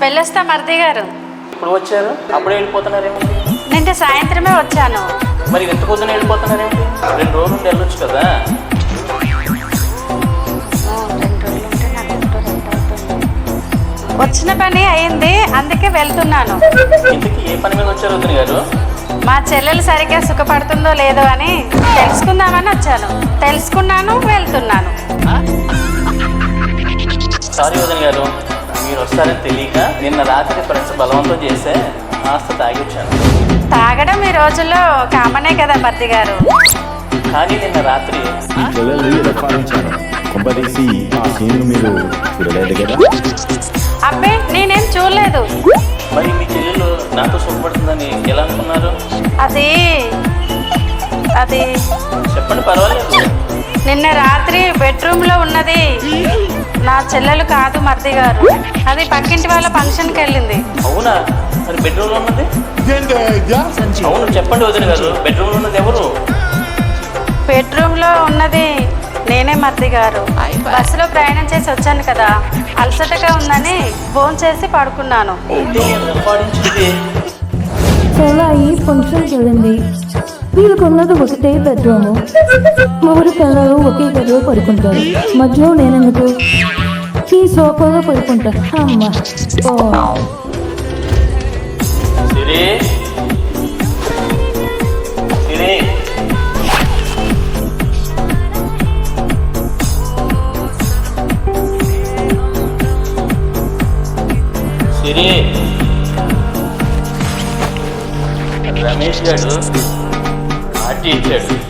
వెళ్ళొస్తా మరిది గారు. ఇప్పుడు వచ్చారు? అప్పుడే వెళ్ళిపోతున్నారేమో. నిన్న సాయంత్రమే వచ్చాను. మరి ఎంత పొద్దున వెళ్ళిపోతున్నారేమిటి రెండు రోజులు ఉండి వెళ్ళొచ్చు కదా. వచ్చిన పని అయింది అందుకే వెళ్తున్నాను. ఇంతకీ ఏ పని మీద వచ్చారు వదిన గారు? మా చెల్లెలు సరిగ్గా సుఖపడుతుందో లేదో అని తెలుసుకుందామని వచ్చాను. తెలుసుకున్నాను వెళ్తున్నాను. సారీ వదిన గారు. మీరు వస్తారని తెలియక నిన్న రాత్రి ఫ్రెండ్స్ బలవంతం చేస్తే కాస్త తాగి వచ్చాను తాగడం ఈ రోజుల్లో కామనే కదా మరిది గారు. కానీ నిన్న రాత్రి ఈ పిల్లలు రెఫారించారు కొంపదీసి ఆ సీన్ మీరు చూడలేదు కదా? అబ్బే నేనేం చూడలేదు. మరి మీ చెల్లెలు నాతో సుఖపడుతుందని ఎలా అనుకున్నారు? అది అది. చెప్పండి పర్వాలేదు. నిన్న రాత్రి బెడ్రూమ్లో ఉన్నది. నా చెల్లెలు కాదు మరిది గారు. అది పక్కింటి వాళ్ళ ఫంక్షన్కి వెళ్ళింది అవునా? మరి బెడ్రూమ్లో ఉన్నది? అవును చెప్పండి వదిన గారు. బెడ్రూమ్లో ఉన్నది ఎవరు? బెడ్రూమ్లో ఉన్నది నేనే మరిది గారు. బస్సులో ప్రయాణం చేసి వచ్చాను కదా. అలసటగా ఉందని ఫోన్ చేసి పడుకున్నాను. చాలా ఈ ఫంక్షన్కి వెళ్ళింది వీళ్ళకి ఉన్నది ఒకటే బెడ్రూమ్ మొగుడు పిల్లలు ఒకే గదిలో పడుకుంటారు. మధ్యలో నేనెందుకు? ఈ సోఫాలో పడుకుంటా. అమ్మ. ఓ. రమేష్ గారు. Detail.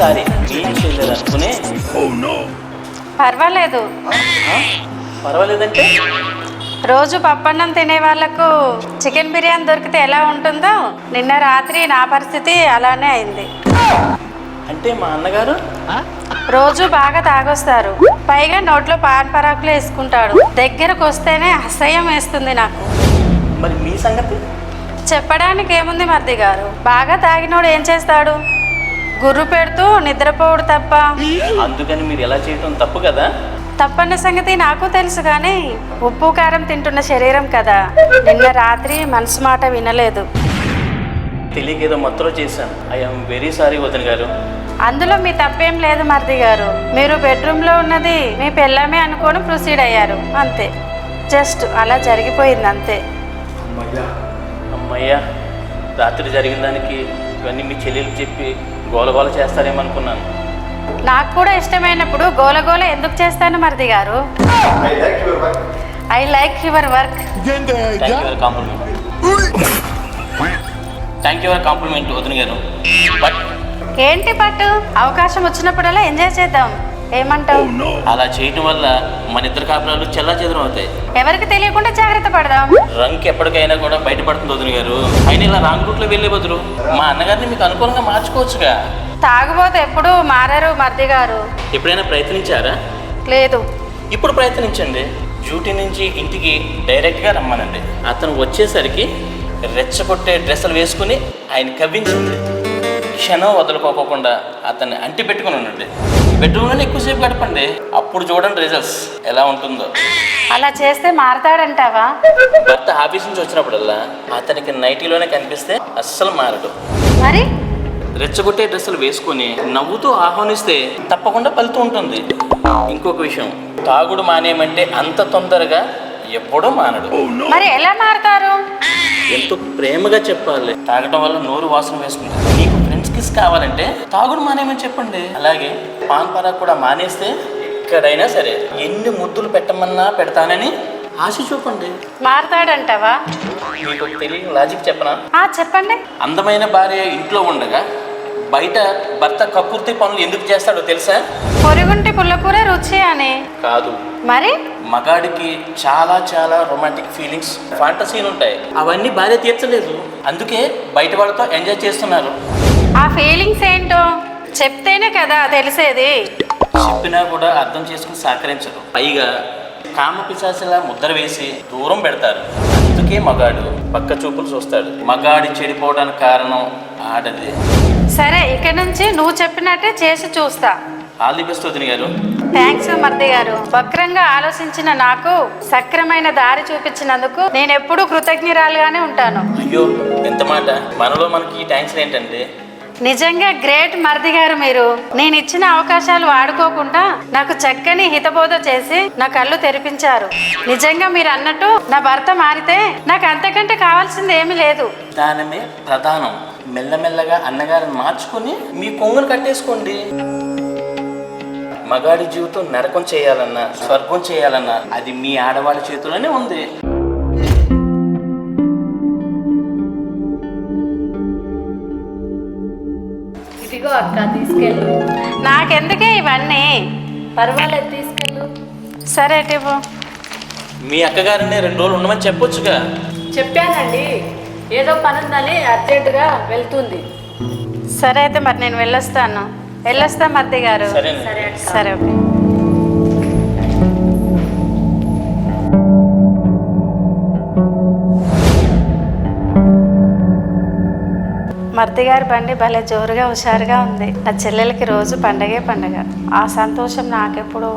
గారు వెరీ సారీ మీ చెల్లెలు అనుకునే పర్వాలేదు? పర్వాలేదంటే? రోజు పప్పన్నం తినే వాళ్ళకు చికెన్ బిర్యానీ దొరికితే ఎలా ఉంటుందో నిన్న రాత్రి నా పరిస్థితి అలానే అయింది. అంటే మా అన్నగారు? రోజు బాగా తాగొస్తారు. పైగా నోట్లో పాన్ పరాకులు వేసుకుంటాడు. దగ్గరకు వస్తేనే అసహ్యం వేస్తుంది నాకు. మరి మీ సంగతి? చెప్పడానికి ఏముంది మర్ది గారు బాగా తాగినోడు ఏం చేస్తాడు? గుర్రు పెడుతూ నిద్రపోవుడు తప్ప. అందుకని మీరు ఎలా చేయటం తప్పు కదా? తప్పన్న సంగతి నాకు తెలుసు కానీ ఉప్పు కారం తింటున్న శరీరం కదా. నిన్న రాత్రి మనసు మాట వినలేదు. తెలియక ఏదో మొత్తంలో చేశాను. ఐఎమ్ వెరీ సారీ వదిన గారు. అందులో మీ తప్పేం లేదు మరిది గారు. మీరు బెడ్రూమ్లో ఉన్నది మీ పిల్లమే అనుకొని ప్రొసీడ్ అయ్యారు. అంతే. జస్ట్ అలా జరిగిపోయింది అంతే అమ్మయ్యా. రాత్రి జరిగిన దానికి ఇవన్నీ మీ చెల్లెలు చెప్పి గోలగోల చేస్తారేమనుకున్నాను. నాకు కూడా ఇష్టమైనప్పుడు గోలగోల ఎందుకు చేస్తాను మరిది గారు? I like your work thank you compliment thank వదిన గారు. బట్ ఏంటి పట్టు? అవకాశం వచ్చినప్పుడల్లా ఎంజాయ్ చేద్దాం. ఏమంటావు? అలా చేయటం వల్ల మన ఇద్దరు కాపురాలు చెల్లా చెదరం అవుతాయి. ఎవరికి తెలియకుండా జాగ్రత్త పడదాం. రంక్ ఎప్పటికైనా కూడా బయటపడుతుంది వదిన గారు. ఆయన ఇలా రాంగ్ రూట్లో వెళ్ళే బదులు మా అన్నగారిని మీకు అనుకూలంగా మార్చుకోవచ్చుగా. తాగుబోతు ఎప్పుడు మారారు మరిది గారు. ఎప్పుడైనా ప్రయత్నించారా? లేదు. ఇప్పుడు ప్రయత్నించండి. డ్యూటీ నుంచి ఇంటికి డైరెక్ట్గా రమ్మనండి. అతను వచ్చేసరికి రెచ్చగొట్టే డ్రెస్సులు వేసుకుని ఆయన కవ్వించండి క్షణం వదులుకోకుండా అతన్ని అంటి పెట్టుకుని ఉండండి. బెడ్రూమ్లోనే ఎక్కువసేపు గడపండి. అప్పుడు చూడండి రిజల్ట్స్ ఎలా ఉంటుందో. అలా చేస్తే మారతాడంటావా? భర్త ఆఫీస్ నుంచి వచ్చినప్పుడల్లా అతనికి నైటీలోనే కనిపిస్తే అస్సలు మారడు. మరి? రెచ్చగొట్టే డ్రెస్సులు వేసుకొని నవ్వుతూ ఆహ్వానిస్తే తప్పకుండా ఫలితం ఉంటుంది. ఇంకొక విషయం తాగుడు మానేయమంటే అంత తొందరగా ఎప్పుడూ మానడు. మరి ఎలా మారతారు? ఎంతో ప్రేమగా చెప్పాలి. తాగడం వల్ల నోరు వాసన నీకు ఫ్రెండ్స్ కిస్ కావాలంటే తాగుడు మానేయమని చెప్పండి. అలాగే పాన్ పరాగ్ కూడా మానేస్తే ఎక్కడైనా సరే ఎన్ని ముద్దులు పెట్టమన్నా పెడతానని ఆశ చూపండి. మారతాడంటావా? మీకు తెలియని లాజిక్ చెప్పనా? ఆ చెప్పండి. అందమైన భార్య ఇంట్లో ఉండగా బయట భర్త కక్కుర్తి పనులు ఎందుకు చేస్తాడో తెలుసా? పొరుగుంటి పుల్లకూర రుచి అని. కాదు. మరి? మగాడికి చాలా చాలా రొమాంటిక్ ఫీలింగ్స్ ఫాంటసీలు ఉంటాయి. అవన్నీ భార్య తీర్చలేదు. అందుకే బయట వాళ్ళతో ఎంజాయ్ చేస్తున్నారు. ఆ ఫీలింగ్స్ ఏంటో చెప్తేనే కదా తెలిసేది. చెప్పినా కూడా అర్థం చేసుకుని సహకరించరు. పైగా కామ పిశాసిలా ముద్ర వేసి దూరం పెడతారు. అందుకే మగాడు పక్క చూపులు చూస్తాడు. మగాడి చెడిపోవడానికి కారణం ఆడది. సరే ఇక నుంచి నువ్వు చెప్పినట్టే చేసి చూస్తా. ఆల్ ది బెస్ట్ వదిన గారు. థ్యాంక్స్ మర్ది గారు. వక్రంగా ఆలోచించిన నాకు సక్రమైన దారి చూపించినందుకు నేను ఎప్పుడూ కృతజ్ఞరాలుగానే ఉంటాను. అయ్యో ఎంత మాట. మనలో మనకి ఈ థ్యాంక్స్ ఏంటండి? నిజంగా గ్రేట్ మరిది గారు మీరు. నేను ఇచ్చిన అవకాశాలు వాడుకోకుండా నాకు చక్కని హితబోధ చేసి నా కళ్ళు తెరిపించారు. నిజంగా మీరు అన్నట్టు నా భర్త మారితే నాకు అంతకంటే కావాల్సింది ఏమీ లేదు. దానమే ప్రధానం. మెల్లమెల్లగా అన్నగారిని మార్చుకుని మీ కొంగును కట్టేసుకోండి. మగాడి జీవితం నరకం చేయాలన్నా స్వర్గం చేయాలన్నా అది మీ ఆడవాళ్ళ చేతిలోనే ఉంది. అక్క తీసుకెళ్ళు. నాకెందుకే ఇవన్నీ? పర్వాలేదు తీసుకెళ్ళు. సరే టివ్వు మీ అక్కగారిని రెండు రోజులు ఉండమని చెప్పొచ్చుగా. చెప్పానండి. ఏదో పని ఉందని అర్జెంటుగా వెళ్తుంది. సరే అయితే మరి నేను వెళ్ళొస్తాను. వెళ్ళొస్తా మర్ది గారు. సరే ఓకే. మర్తి గారి బండి భలే జోరుగా హుషారుగా ఉంది. నా చెల్లెలకి రోజు పండగే పండగ. ఆ సంతోషం నాకెప్పుడు